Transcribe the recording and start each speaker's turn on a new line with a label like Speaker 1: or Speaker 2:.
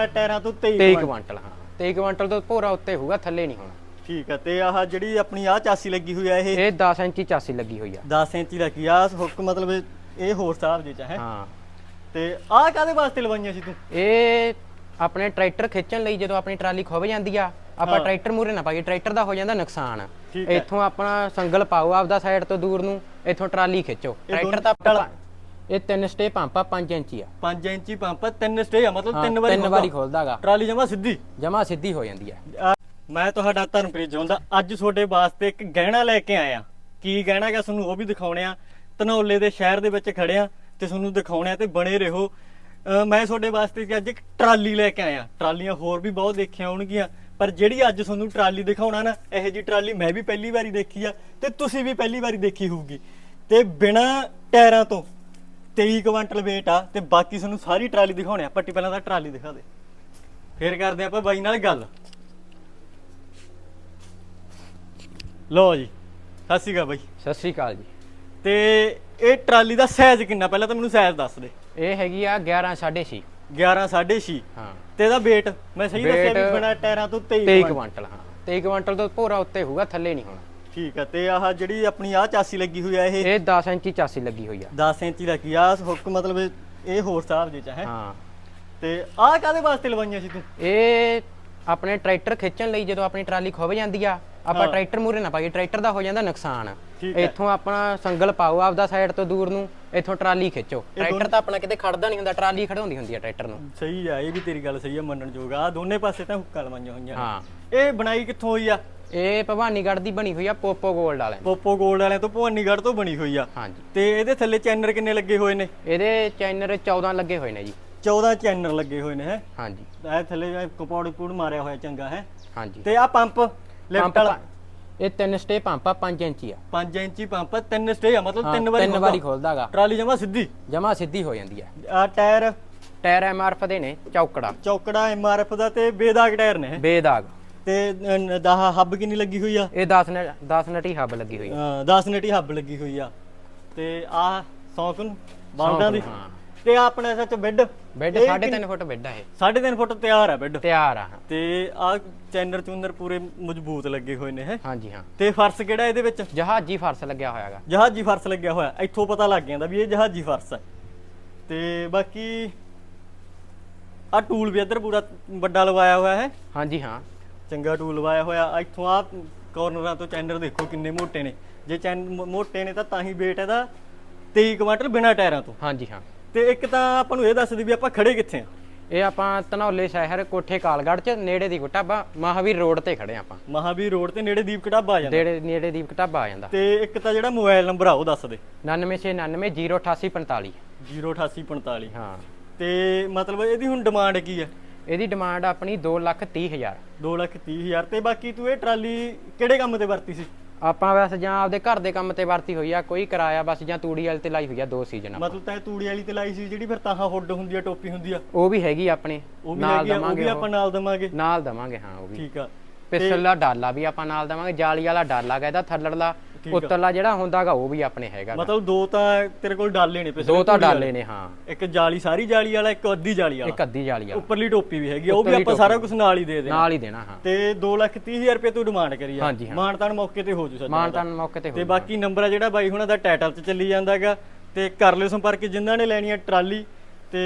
Speaker 1: ਬਿਨਾ ਟਾਇਰਾਂ ਤੋਂ 23
Speaker 2: 23
Speaker 1: ਕੁਆਂਟਲ।
Speaker 2: ਕੁਆਂਟਲ ਹਾਂ। 23 ਕੁਆਂਟਲ ਤੋਂ ਭੋਰਾ ਉੱਤੇ ਹੋਊਗਾ ਥੱਲੇ ਨਹੀਂ ਹੋਣਾ।
Speaker 1: ਠੀਕ ਆ ਤੇ ਆਹ ਜਿਹੜੀ ਆਪਣੀ ਆਹ ਚਾਸੀ ਲੱਗੀ ਹੋਈ ਆ ਇਹ?
Speaker 2: ਇਹ 10 ਇੰਚੀ ਚਾਸੀ ਲੱਗੀ ਹੋਈ ਆ।
Speaker 1: 10 ਇੰਚੀ ਲੱਗੀ ਆ ਹੁੱਕ ਮਤਲਬ ਇਹ- ਹੋਰ ਸਾਹਿਬ ਜੀ ਚ ਹੈ?
Speaker 2: ਹਾਂ।
Speaker 1: ਤੇ ਆਹ ਕਾਦੇ ਵਾਸਤੇ ਲਵਾਈਆਂ ਸੀ ਤੂੰ?
Speaker 2: ਇਹ ਆਪਣੇ ਟਰੈਕਟਰ ਖਿੱਚਣ ਲਈ ਜਦੋਂ ਆਪਣੀ ਟਰਾਲੀ ਖੁੱਭ ਜਾਂਦੀ ਆ ਆਪਾਂ
Speaker 1: ਹਾਂ।
Speaker 2: ਟਰੈਕਟਰ ਮੂਰੇ ਨਾ ਪਾਈਏ ਟਰੈਕਟਰ ਦਾ ਹੋ ਜਾਂਦਾ ਨੁਕਸਾਨ।
Speaker 1: ਠੀਕ ਹੈ।
Speaker 2: ਇੱਥੋਂ ਆਪਣਾ ਸੰਗਲ ਪਾਓ ਆਪਦਾ ਸਾਈਡ ਤੋਂ ਦੂਰ ਨੂੰ ਇੱਥੋਂ ਟਰਾਲੀ ਖਿੱਚੋ। ਟਰੈਕਟਰ
Speaker 1: ਦੋਨੋਂ
Speaker 2: ਤਾਂ ਇਹ ਤਿੰਨ ਸਟੇ ਪੰਪ ਆ 5 ਇੰਚੀ ਆ।
Speaker 1: 5 ਇੰਚੀ ਪੰਪ ਆ, ਤਿੰਨ ਸਟੇ ਆ ਮਤਲਬ ਤਿੰਨ ਵਾਰੀ
Speaker 2: ਤਿੰਨ ਵਾਰੀ ਖੋਲਦਾਗਾ।
Speaker 1: ਟਰਾਲੀ ਜਮਾ ਸਿੱਧੀ।
Speaker 2: ਜਮਾ ਸਿੱਧੀ ਹੋ ਜਾਂਦੀ ਆ।
Speaker 1: ਆ, ਮੈਂ ਤੁਹਾਡਾ ਧਰਮਪ੍ਰੀਤ ਜੋਂਦਾ ਅੱਜ ਤੁਹਾਡੇ ਵਾਸਤੇ ਇੱਕ ਗਹਿਣਾ ਲੈ ਕੇ ਆਇਆ। ਕੀ ਗਹਿਣਾ ਹੈਗਾ ਤੁਹਾਨੂੰ ਉਹ ਵੀ ਦਿਖਾਉਣੇ ਆ। ਧਨੌਲੇ ਦੇ ਸ਼ਹਿਰ ਦੇ ਵਿੱਚ ਖੜਿਆ ਤੇ ਤੁਹਾਨੂੰ ਦਿਖਾਉਣੇ ਆ ਤੇ ਬਣੇ ਰਹੋ। ਮੈਂ ਤੁਹਾਡੇ ਵਾਸਤੇ ਅੱਜ ਇੱਕ ਟਰਾਲੀ ਲੈ ਕੇ ਆਇਆ। ਟਰਾਲੀਆਂ ਹੋਰ ਵੀ ਬਹੁਤ ਦੇਖੀਆਂ ਹੋਣਗੀਆਂ ਪਰ ਜਿਹੜੀ ਅੱਜ ਤੁਹਾਨੂੰ ਟਰਾਲੀ ਦਿਖਾਉਣਾ ਨਾ ਇਹੋ ਜੀ ਟਰਾਲੀ ਮੈਂ ਵੀ ਪਹਿਲੀ ਵਾਰੀ ਦੇਖੀ ਆ ਤੇ ਤੁਸੀਂ ਵੀ ਪਹਿਲੀ ਵਾਰੀ ਦੇਖੀ ਹੋਊਗੀ। ਤੇ ਬਿਨਾ ਟਾਇਰਾਂ ਤੋਂ 23 ਕੁਇੰਟਲ weight ਆ ਤੇ ਬਾਕੀ ਤੁਹਾਨੂੰ ਸਾਰੀ ਟਰਾਲੀ ਦਿਖਾਉਣੇ ਆ। ਪੱਟੀ ਪਹਿਲਾਂ ਤਾਂ ਟਰਾਲੀ ਦਿਖਾ ਦੇ। ਫੇਰ ਕਰਦੇ ਆਪਾਂ ਬਾਈ ਨਾਲ ਗੱਲ। ਲੋ ਜੀ ਸਤਿ ਸ਼੍ਰੀ ਅਕਾਲ ਬਾਈ।
Speaker 2: ਸਤਿ ਸ੍ਰੀ ਅਕਾਲ ਜੀ।
Speaker 1: ਤੇ ਇਹ ਟਰਾਲੀ ਦਾ ਸਾਈਜ਼ ਕਿੰਨਾ? ਪਹਿਲਾਂ ਤਾਂ ਮੈਨੂੰ ਸਾਈਜ਼ ਦੱਸ ਦੇ।
Speaker 2: ਇਹ ਹੈਗੀ ਆ 11 6.5
Speaker 1: 11 6.5
Speaker 2: ਹਾਂ।
Speaker 1: ਤੇ ਇਹਦਾ weight? ਮੈਂ ਸਹੀ ਦੱਸਿਆ ਵੀ ਬਿਨਾ ਟਾਇਰਾਂ ਤੋਂ 23
Speaker 2: 23
Speaker 1: ਕੁਆਂਟਲ।
Speaker 2: ਕੁਆਂਟਲ ਹਾਂ। 23 ਕੁਆਂਟਲ ਤੋਂ ਭੋਰਾ ਉੱਤੇ ਹੋਊਗਾ ਥੱਲੇ ਨਹੀਂ ਹੋਣਾ।
Speaker 1: ਠੀਕ ਆ ਤੇ ਆਹ ਜਿਹੜੀ ਆਪਣੀ ਆਹ ਚਾਸੀ ਲੱਗੀ ਹੋਈ ਆ ਇਹ?
Speaker 2: ਇਹ 10 ਇੰਚੀ ਚਾਸੀ ਲੱਗੀ ਹੋਈ ਆ।
Speaker 1: 10 ਇੰਚੀ ਲੱਗੀ ਆ ਹੁੱਕ ਮਤਲਬ ਇਹ ਹੋਰ ਸਾਹਿਬ ਜੀ ਚ ਹੈ?
Speaker 2: ਹਾਂ।
Speaker 1: ਤੇ ਆਹ ਕਾਦੇ ਵਾਸਤੇ ਲਵਾਈਆਂ ਸੀ ਤੂੰ?
Speaker 2: ਇਹ ਆਪਣੇ ਟਰੈਕਟਰ ਖਿੱਚਣ ਲਈ ਜਦੋਂ ਆਪਣੀ ਟਰਾਲੀ ਖੁੱਭ ਜਾਂਦੀ ਆ ਆਪਾਂ। ਟਰੈਕਟਰ ਮੂਰੇ ਨਾ ਪਾਈਏ ਟਰੈਕਟਰ ਦਾ ਹੋ ਜਾਂਦਾ ਨੁਕਸਾਨ। ਇੱਥੋਂ ਆਪਣਾ ਸੰਗਲ ਪਾਓ ਆਪਦਾ ਸਾਈਡ ਤੋਂ ਦੂਰ ਨੂੰ ਇੱਥੋਂ ਟਰਾਲੀ ਖਿੱਚੋ। ਟਰੈਕਟਰ ਤਾਂ ਆਪਣਾ ਕਿਤੇ ਖੜਦਾ ਨਹੀਂ ਹੁੰਦਾ ਟਰਾਲੀ ਖੜਾਉਂਦੀ ਹੁੰਦੀ ਆ ਟਰੈਕਟਰ ਨੂੰ।
Speaker 1: ਸਹੀ ਆ ਇਹ ਵੀ ਤੇਰੀ ਗੱਲ ਸਹੀ ਆ ਮੰਨਣ ਯੋਗ ਆ। ਦੋਨੇ ਪਾਸੇ ਤਾਂ ਹੁੱਕਾਂ ਲਵਾਈਆਂ ਹੋਈਆਂ ਨੇ।
Speaker 2: ਹਾਂ।
Speaker 1: ਇਹ ਬਣਾਈ ਕਿੱਥੋਂ ਹੋਈ ਆ?
Speaker 2: ਇਹ ਭਵਾਨੀਗੜ੍ਹ ਦੀ ਬਣੀ ਹੋਈ ਆ ਪੋਪੋ ਗੋਲਡ ਵਾਲਿਆਂ ਦੀ।
Speaker 1: ਪੋਪੋ ਗੋਲਡ ਵਾਲਿਆਂ ਤੋਂ ਭਵਾਨੀਗੜ੍ਹ ਤੋਂ ਬਣੀ ਹੋਈ ਆ।
Speaker 2: ਹਾਂਜੀ।
Speaker 1: ਤੇ ਇਹਦੇ ਥੱਲੇ ਚੈਨਰ ਕਿੰਨੇ ਲੱਗੇ ਹੋਏ ਨੇ?
Speaker 2: ਇਹਦੇ ਚੈਨਰ 14 ਲੱਗੇ ਹੋਏ ਨੇ ਜੀ।
Speaker 1: 14 ਚੈਨਰ ਲੱਗੇ ਹੋਏ ਨੇ ਹੈ?
Speaker 2: ਹਾਂਜੀ।
Speaker 1: ਇਹ ਥੱਲੇ ਕੰਪਾਊਂਡ ਕੂੜ ਮਾਰਿਆ ਹੋਇਆ ਚੰਗਾ ਹੈ?
Speaker 2: ਹਾਂਜੀ।
Speaker 1: ਤੇ ਆ ਪੰਪ ਲਿਫਟ ਵਾਲਾ।
Speaker 2: ਇਹ ਤਿੰਨ ਸਟੇ ਪੰਪ ਆ 5 ਇੰਚੀ ਆ।
Speaker 1: 5 ਇੰਚੀ ਪੰਪ ਤਿੰਨ ਸਟੇ ਆ ਮਤਲਬ ਤਿੰਨ ਵਾਰੀ
Speaker 2: ਤਿੰਨ ਵਾਰੀ ਖੋਲਦਾਗਾ।
Speaker 1: ਟਰਾਲੀ ਜਮਾ ਸਿੱਧੀ?
Speaker 2: ਜਮਾ ਸਿੱਧੀ ਹੋ ਜਾਂਦੀ ਆ।
Speaker 1: ਆ ਟਾਇਰ?
Speaker 2: ਟਾਇਰ ਐਮਆਰਐਫ ਦੇ ਨੇ ਚੌਕੜਾ।
Speaker 1: ਚੌਕੜਾ ਐਮਆਰਐਫ ਦਾ ਤੇ ਬੇਦਾਗ ਟਾਇਰ ਨੇ।
Speaker 2: ਬੇਦਾਗ।
Speaker 1: ਤੇ ਦਾਹ ਹੱਬ ਕਿੰਨੀ ਲੱਗੀ ਹੋਈ ਆ?
Speaker 2: ਇਹ 10 ਨ 10 ਨਟੀ ਹੱਬ ਲੱਗੀ ਹੋਈ ਆ।
Speaker 1: 10 ਨਟੀ ਹੱਬ ਲੱਗੀ ਹੋਈ ਆ। ਤੇ ਆ ਸੌਕਨ ਬਾਲਦਾਂ ਦੀ? ਤੇ ਆ ਆਪਣਾ ਸੱਚ ਬੈੱਡ
Speaker 2: ਬੈੱਡ
Speaker 1: ਇਹ
Speaker 2: 3.5 ਫੁੱਟ ਬੈੱਡ ਆ ਇਹ।
Speaker 1: 3.5 ਫੁੱਟ ਤਿਆਰ ਆ ਬੈੱਡ
Speaker 2: ਤਿਆਰ ਆ।
Speaker 1: ਤੇ ਆ ਚੈਨਰ ਚੂਨਰ ਪੂਰੇ ਮਜ਼ਬੂਤ ਲੱਗੇ ਹੋਏ ਨੇ ਹੈ
Speaker 2: ਹਾਂਜੀ ਹਾਂ।
Speaker 1: ਤੇ ਫਰਸ਼ ਕਿਹੜਾ ਇਹਦੇ ਵਿੱਚ?
Speaker 2: ਜਹਾਜੀ ਫਰਸ਼ ਲੱਗਿਆ ਹੋਇਆਗਾ
Speaker 1: ਜਹਾਜੀ ਫਰਸ਼ ਲੱਗਿਆ ਹੋਇਆ। ਇੱਥੋਂ ਪਤਾ ਲੱਗ ਜਾਂਦਾ ਵੀ ਇਹ ਜਹਾਜੀ ਫਰਸ਼ ਹੈ ਤੇ ਬਾਕੀ ਆ ਟੂਲ ਵੀ ਇੱਧਰ ਪੂਰਾ ਵੱਡਾ ਲਵਾਇਆ ਹੋਇਆ ਹੈ।
Speaker 2: ਹਾਂਜੀ ਹਾਂ।
Speaker 1: ਚੰਗਾ ਟੂਲ ਲਵਾਇਆ ਹੋਇਆ। ਇੱਥੋਂ ਆ ਕਾਰਨਰਾਂ ਤੋਂ ਚੈਨਰ ਦੇਖੋ ਕਿੰਨੇ ਮੋਟੇ ਨੇ। ਜੇ ਚੈਨ ਮੋਟੇ ਨੇ ਤਾਂ ਤਾਂ ਹੀ weight ਇਹਦਾ 23 ਕੁਇੰਟਲ ਬਿਨਾ ਟਾਇਰਾਂ ਤੋਂ।
Speaker 2: ਹਾਂਜੀ ਹਾਂ।
Speaker 1: ਤੇ ਇੱਕ ਤਾਂ ਆਪਾਂ ਨੂੰ ਇਹ ਦੱਸ ਦੀ ਵੀ ਆਪਾਂ ਖੜੇ ਕਿੱਥੇ ਆ?
Speaker 2: ਇਹ ਆਪਾਂ ਧਨੌਲੇ ਸ਼ਹਿਰ ਕੋਠੇ ਕਾਲਗੜ੍ਹ ਚ ਨੇੜੇ ਦੀ ਢਾਬਾ ਮਹਾਵੀਰ ਰੋਡ ਤੇ ਖੜੇ ਆਪਾਂ।
Speaker 1: ਮਹਾਵੀਰ ਰੋਡ ਤੇ ਨੇੜੇ ਦੀਪ ਢਾਬਾ ਆ ਜਾਂਦਾ।
Speaker 2: ਨੇੜੇ ਨੇੜੇ ਦੀ ਢਾਬਾ ਆ ਜਾਂਦਾ।
Speaker 1: ਤੇ ਇੱਕ ਤਾਂ ਜਿਹੜਾ ਮੋਬਾਈਲ ਨੰਬਰ ਆ ਉਹ ਦੱਸ ਦੇ।
Speaker 2: 9699 08845
Speaker 1: 08845
Speaker 2: ਹਾਂ।
Speaker 1: ਤੇ ਮਤਲਬ ਇਹਦੀ ਹੁਣ ਡਿਮਾਂਡ ਕੀ ਹੈ
Speaker 2: ਇਹਦੀ ਡਿਮਾਂਡ ਆਪਣੀ 230000
Speaker 1: 2 ਲੱਖ ਤੀਹ ਹਜ਼ਾਰ। ਤੇ ਬਾਕੀ ਤੂੰ ਇਹ ਟਰਾਲੀ ਕਿਹੜੇ ਕੰਮ ਤੇ ਵਰਤੀ ਸੀ?
Speaker 2: ਆਪਾਂ ਵੈਸੇ ਜਾਂ ਆਪਦੇ ਘਰ ਦੇ ਕੰਮ ਤੇ ਵਰਤੀ ਹੋਈ ਆ ਕੋਈ ਕਿਰਾਇਆ ਬਸ ਜਾਂ ਤੂੜੀ ਵਾਲੇ ਤੇ ਲਾਈ ਹੋਈ ਆ ਦੋ ਸੀਜ਼ਨ
Speaker 1: ਮਤਲਬ ਤਾਂ ਇਹ ਤੂੜੀ ਵਾਲੀ ਤੇ ਲਾਈ ਸੀ ਜਿਹੜੀ ਫਿਰ ਤਾਹਾਂ ਹੁੱਡ ਹੁੰਦੀ ਆ ਟੋਪੀ ਹੁੰਦੀ ਆ?
Speaker 2: ਉਹ ਵੀ ਹੈਗੀ ਆਪਣੇ
Speaker 1: ਉਹ ਵੀ
Speaker 2: ਨਾਲ
Speaker 1: ਹੈਗੀ ਆ ਉਹ ਵੀ
Speaker 2: ਦਵਾਂਗੇ
Speaker 1: ਆਪਾਂ ਨਾਲ ਦਵਾਂਗੇ।
Speaker 2: ਨਾਲ ਦਵਾਂਗੇ ਹਾਂ ਉਹ ਵੀ।
Speaker 1: ਠੀਕ ਆ।
Speaker 2: ਪਿਸਟਲ ਦਾ ਡਾਲਾ ਵੀ ਆਪਾਂ ਨਾਲ ਦਵਾਂਗੇ ਜਾਲੀ ਵਾਲਾ ਡਾਲਾ ਗਾ ਇਹਦਾ ਥੱਲੜਲਾ ਉੱਤਰਲਾ ਜਿਹੜਾ ਹੁੰਦਾਗਾ ਉਹ ਵੀ ਆਪਣੇ ਹੈਗਾ।
Speaker 1: ਮਤਲਬ ਦੋ ਤਾਂ ਤੇਰੇ ਕੋਲ ਡਾਲੇ ਨੇ ਪਿਛਲੇ
Speaker 2: ਦੋ ਤਾਂ। ਡਾਲੇ ਨੇ ਹਾਂ।
Speaker 1: ਇੱਕ ਜਾਲੀ ਸਾਰੀ ਜਾਲੀ ਵਾਲਾ ਇੱਕ ਅੱਧੀ ਜਾਲੀ ਵਾਲਾ।
Speaker 2: ਇੱਕ ਅੱਧੀ ਜਾਲੀ ਵਾਲਾ।
Speaker 1: ਉੱਪਰਲੀ ਟੋਪੀ ਵੀ ਹੈਗੀ ਉਹ ਵੀ ਆਪਾਂ ਸਾਰਾ ਕੁਝ ਨਾਲ ਹੀ ਦੇ ਦੇਣਾ।
Speaker 2: ਨਾਲ ਹੀ ਦੇਣਾ ਹਾਂ।
Speaker 1: ਤੇ 2 ਲੱਖ ਤੀਹ ਹਜ਼ਾਰ ਰੁਪਏ ਤੂੰ ਡਿਮਾਂਡ ਕਰੀ ਆ। ਮਾਨਤਾਨ ਮੌਕੇ ਤੇ ਹੋ ਜੂ ਸੱਚ
Speaker 2: ਮਾਨਤਾਨ ਮੌਕੇ ਤੇ
Speaker 1: ਤੇ
Speaker 2: ਹੋ
Speaker 1: ਬਾਕੀ ਨੰਬਰ ਆ ਜਿਹੜਾ ਬਾਈ ਹੁਣਾਂ ਦਾ ਟਾਈਟਲ 'ਚ ਚੱਲੀ ਜਾਂਦਾਗਾ। ਤੇ ਕਰ ਲਿਓ ਸੰਪਰਕ ਜਿਨ੍ਹਾਂ ਨੇ ਲੈਣੀ ਆ ਟਰਾਲੀ ਤੇ